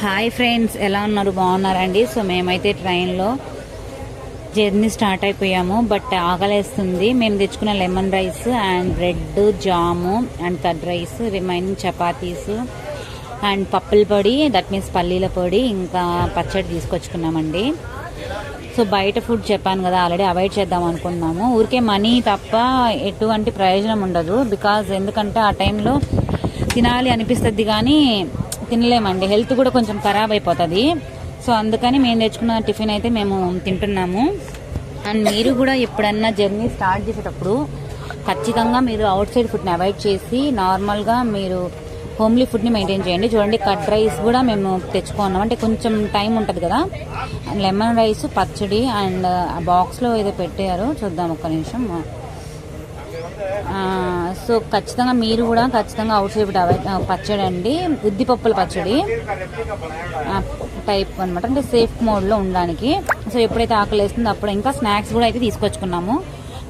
Hi friends ఎలా ఉన్నారు? బాగున్నారండి? సో మేమైతే ట్రైన్లో జర్నీ స్టార్ట్ అయిపోయాము బట్ ఆకలేస్తుంది. మేము తెచ్చుకున్న lemon rice and bread jam and curd rice remaining chapatis and పప్పుల పొడి దట్ మీన్స్ పల్లీల పొడి ఇంకా పచ్చడి తీసుకొచ్చుకున్నామండి. సో బయట ఫుడ్ చెప్పాను కదా ఆల్రెడీ అవాయిడ్ చేద్దాం అనుకున్నాము. ఊరికే మనీ తప్ప ఎటువంటి ప్రయోజనం ఉండదు బికాజ్ ఎందుకంటే ఆ టైంలో తినాలి అనిపిస్తుంది కానీ తినలేమండి. హెల్త్ కూడా కొంచెం ఖరాబ్ అయిపోతుంది. సో అందుకని మేము తెచ్చుకున్న టిఫిన్ అయితే మేము తింటున్నాము. అండ్ మీరు కూడా ఎప్పుడన్నా జర్నీ స్టార్ట్ చేసేటప్పుడు ఖచ్చితంగా మీరు అవుట్ సైడ్ ఫుడ్ని అవాయిడ్ చేసి నార్మల్గా మీరు హోమ్లీ ఫుడ్ని మెయింటైన్ చేయండి. చూడండి కట్ రైస్ కూడా మేము తెచ్చుకున్నాం. అంటే కొంచెం టైం ఉంటుంది కదా. లెమన్ రైస్ పచ్చడి అండ్ ఆ బాక్స్లో ఏదో పెట్టారు చూద్దాం ఒక్క నిమిషం. సో ఖచ్చితంగా మీరు కూడా ఖచ్చితంగా అవుట్ సైడ్ పచ్చడి అండి. ఉద్దిపప్పుల పచ్చడి. టైప్ అనమాట అంటే సేఫ్ మోడ్లో ఉండడానికి. సో ఎప్పుడైతే ఆకలి వేస్తుందో అప్పుడు ఇంకా స్నాక్స్ కూడా అయితే తీసుకొచ్చుకున్నాము.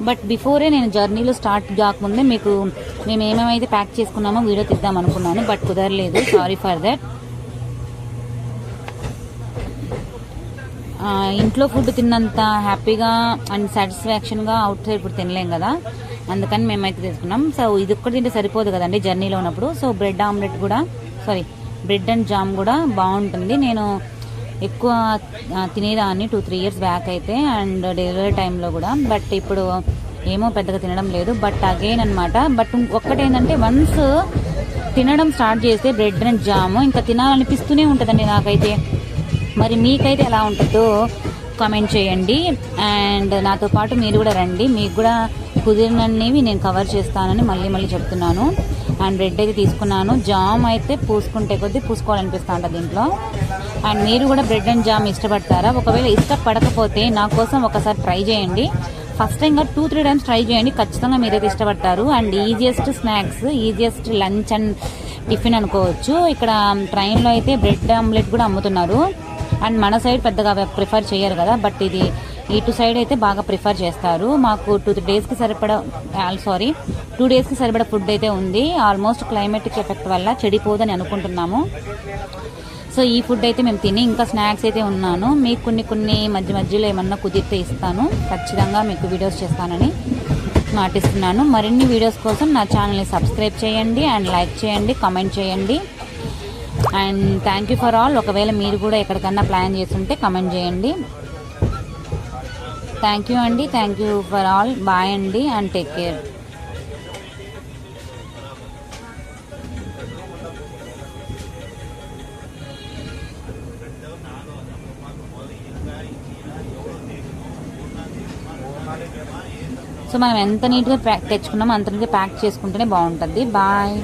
బట్ బిఫోరే నేను జర్నీలో స్టార్ట్ కాకముందే మీకు మేము ఏమేమైతే ప్యాక్ చేసుకున్నామో వీడియో తీద్దాం అనుకున్నాను. బట్ కుదరలేదు. సారీ ఫర్ దట్ ఇంట్లో ఫుడ్ తిన్నంత హ్యాపీగా అండ్ సాటిస్ఫాక్షన్గా అవుట్ సైడ్ ఇప్పుడు తినలేం కదా. అందుకని మేమైతే తీసుకున్నాం. సో ఇది ఒక్కటి తింటే సరిపోదు కదండి జర్నీలో ఉన్నప్పుడు. సో బ్రెడ్ ఆమ్లెట్ కూడా సారీ బ్రెడ్ అండ్ జామ్ కూడా బాగుంటుంది. నేను ఎక్కువ తినేదాన్ని టూ త్రీ ఇయర్స్ బ్యాక్ అయితే అండ్ డెలివరీ టైంలో కూడా. బట్ ఇప్పుడు ఏమో పెద్దగా తినడం లేదు. బట్ అగైన్ అనమాట బట్ ఒక్కటేంటంటే వన్స్ తినడం స్టార్ట్ చేస్తే బ్రెడ్ అండ్ జామ్ ఇంకా తినాలనిపిస్తూనే ఉంటుందండి నాకైతే. మరి మీకైతే ఎలా ఉంటుందో కామెంట్ చేయండి. అండ్ నాతో పాటు మీరు కూడా రండి. మీకు కూడా కుదిరినవి నేను కవర్ చేస్తానని మళ్ళీ మళ్ళీ చెప్తున్నాను. అండ్ బ్రెడ్ అయితే తీసుకున్నాను. జామ్ అయితే పూసుకుంటే కొద్దీ పూసుకోవాలనిపిస్తూ ఉంటుంది దీంట్లో. అండ్ మీరు కూడా బ్రెడ్ అండ్ జామ్ ఇష్టపడతారా? ఒకవేళ ఇష్టపడకపోతే నా కోసం ఒకసారి ట్రై చేయండి. First time two three times try చేయండి. ఖచ్చితంగా మీరైతే ఇష్టపడతారు. And easiest snacks easiest lunch and tiffin అనుకోవచ్చు. ఇక్కడ ట్రైన్లో అయితే బ్రెడ్ ఆమ్లెట్ కూడా అమ్ముతున్నారు. అండ్ మన సైడ్ పెద్దగా ప్రిఫర్ చేయరు కదా బట్ ఇది ఇటు సైడ్ అయితే బాగా ప్రిఫర్ చేస్తారు. మాకు టూ త్రీ డేస్కి సరిపడా సారీ టూ డేస్కి సరిపడా ఫుడ్ అయితే ఉంది. ఆల్మోస్ట్ క్లైమేటిక్ ఎఫెక్ట్ వల్ల చెడిపోదని అనుకుంటున్నాము. సో ఈ ఫుడ్ అయితే మేము తిని ఇంకా స్నాక్స్ అయితే ఉన్నాను. మీకు కొన్ని కొన్ని మధ్య మధ్యలో ఏమన్నా కుదిరితే ఇస్తాను. ఖచ్చితంగా మీకు వీడియోస్ చేస్తానని మాటిస్తున్నాను. మరిన్ని వీడియోస్ కోసం నా ఛానల్ని సబ్స్క్రైబ్ చేయండి అండ్ లైక్ చేయండి కామెంట్ చేయండి. And thank you for all ఒకవేళ మీరు కూడా ఎక్కడికన్నా ప్లాన్ చేస్తుంటే కమెంట్ చేయండి. థ్యాంక్ యూ అండి. Thank you for all bye అండి అండ్ టేక్ కేర్ సో మనం ఎంత నీట్గా ప్యాక్ తెచ్చుకున్నామో అంత నీట్గా ప్యాక్ చేసుకుంటేనే బాగుంటుంది. బాయ్